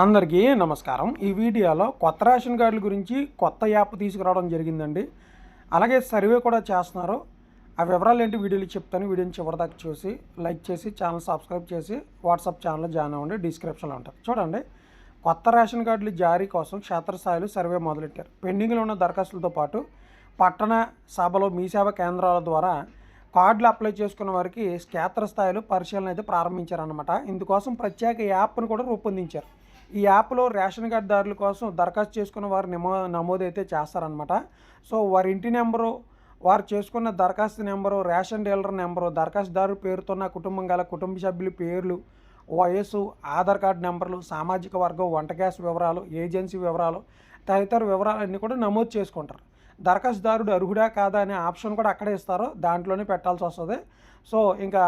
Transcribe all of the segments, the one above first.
అందరికీ నమస్కారం. ఈ వీడియోలో కొత్త రేషన్ కార్డుల గురించి కొత్త యాప్ తీసుకురావడం జరిగిందండి. అలాగే సర్వే కూడా చేస్తున్నారు. ఆ వివరాలు ఏంటి వీడియోలు చెప్తాను. వీడియోని చివరిదాకా చూసి లైక్ చేసి ఛానల్ సబ్స్క్రైబ్ చేసి వాట్సాప్ ఛానల్లో జాయిన్ అవ్వండి. డిస్క్రిప్షన్లో ఉంటుంది. చూడండి. కొత్త రేషన్ కార్డులు జారీ కోసం క్షేత్రస్థాయిలో సర్వే మొదలెట్టారు. పెండింగ్లో ఉన్న దరఖాస్తులతో పాటు పట్టణ సభలో మీ సేవ కేంద్రాల ద్వారా కార్డులు అప్లై చేసుకున్న వారికి క్షేత్రస్థాయిలో పరిశీలన అయితే ప్రారంభించారనమాట ఇందుకోసం ప్రత్యేక యాప్ను కూడా రూపొందించారు. ఈ యాప్లో రేషన్ కార్డుదారుల కోసం దరఖాస్తు చేసుకున్న వారు నమో నమోదు అయితే చేస్తారనమాట సో వారి ఇంటి నెంబరు వారు చేసుకున్న దరఖాస్తు నెంబరు రేషన్ డీలర్ నెంబరు దరఖాస్తుదారు పేరుతోన్న కుటుంబం గల కుటుంబ సభ్యుల పేర్లు వయస్సు ఆధార్ కార్డు నెంబర్లు సామాజిక వర్గం వంట గ్యాస్ వివరాలు ఏజెన్సీ వివరాలు తదితర వివరాలన్నీ కూడా నమోదు చేసుకుంటారు. దరఖాస్తుదారుడు అర్హుడా కాదా అనే ఆప్షన్ కూడా అక్కడే ఇస్తారు. దాంట్లోనే పెట్టాల్సి వస్తుంది. సో ఇంకా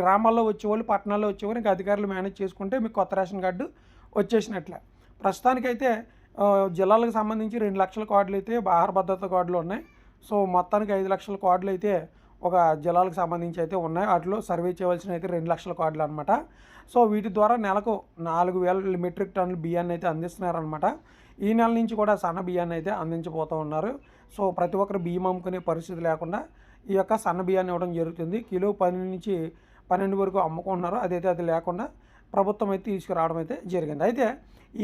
గ్రామాల్లో వచ్చేవాళ్ళు పట్టణాల్లో వచ్చేవాళ్ళు ఇంకా అధికారులు మేనేజ్ చేసుకుంటే మీకు కొత్త రేషన్ కార్డు వచ్చేసినట్లే. ప్రస్తుతానికైతే జిల్లాలకు సంబంధించి రెండు లక్షల కార్డులు అయితే ఆహార భద్రత కార్డులు ఉన్నాయి. సో మొత్తానికి ఐదు లక్షల కార్డులు అయితే ఒక జిల్లాలకు సంబంధించి అయితే ఉన్నాయి. వాటిలో సర్వే చేయవలసిన అయితే రెండు లక్షల కార్డులు అనమాట సో వీటి ద్వారా నెలకు నాలుగు వేల మెట్రిక్ టన్నుల బియ్యాన్ని అయితే అందిస్తున్నారనమాట ఈ నెల నుంచి కూడా సన్న బియ్యాన్ని అయితే అందించబోతూ ఉన్నారు. సో ప్రతి ఒక్కరు బియ్యం అమ్ముకునే పరిస్థితి లేకుండా ఈ యొక్క సన్న బియ్యాన్ని ఇవ్వడం జరుగుతుంది. కిలో పది నుంచి పన్నెండు వరకు అమ్ముకుంటున్నారు. అదైతే అది లేకుండా ప్రభుత్వం అయితే తీసుకురావడం అయితే జరిగింది. అయితే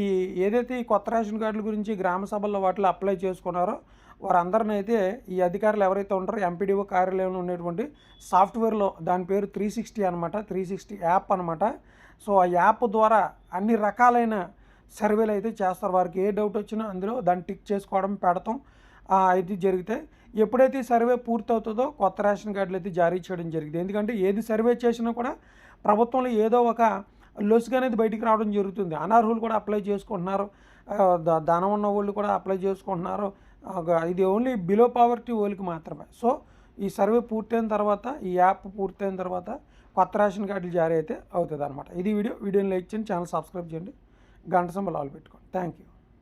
ఈ ఏదైతే ఈ కొత్త రేషన్ కార్డుల గురించి గ్రామ సభల్లో వాటిలో అప్లై చేసుకున్నారో వారందరిని అయితే ఈ అధికారులు ఎవరైతే ఉంటారో ఎంపీడీఓ కార్యాలయంలో ఉండేటువంటి సాఫ్ట్వేర్లో దాని పేరు త్రీ సిక్స్టీ అనమాట త్రీ సిక్స్టీ యాప్ అనమాట సో ఆ యాప్ ద్వారా అన్ని రకాలైన సర్వేలు అయితే చేస్తారు. వారికి ఏ డౌట్ వచ్చినా అందులో దాన్ని టిక్ చేసుకోవడం పెడతాం. అయితే జరిగితే ఎప్పుడైతే సర్వే పూర్తవుతుందో కొత్త రేషన్ కార్డులు అయితే జారీ చేయడం జరిగింది. ఎందుకంటే ఏది సర్వే చేసినా కూడా ప్రభుత్వంలో ఏదో ఒక లొసుగు అనేది బయటికి రావడం జరుగుతుంది. అనర్హులు కూడా అప్లై చేసుకుంటున్నారు. ధనం ఉన్న వాళ్ళు కూడా అప్లై చేసుకుంటున్నారు. ఇది ఓన్లీ బిలో పావర్టీ వాళ్ళకి మాత్రమే. సో ఈ సర్వే పూర్తయిన తర్వాత ఈ యాప్ పూర్తయిన తర్వాత కొత్త రేషన్ కార్డులు జారీ అయితే అవుతుంది అనమాట ఇది వీడియో వీడియోని లైక్ చేయండి ఛానల్ సబ్స్క్రైబ్ చేయండి. గంట సంబలు పెట్టుకోండి. Thank you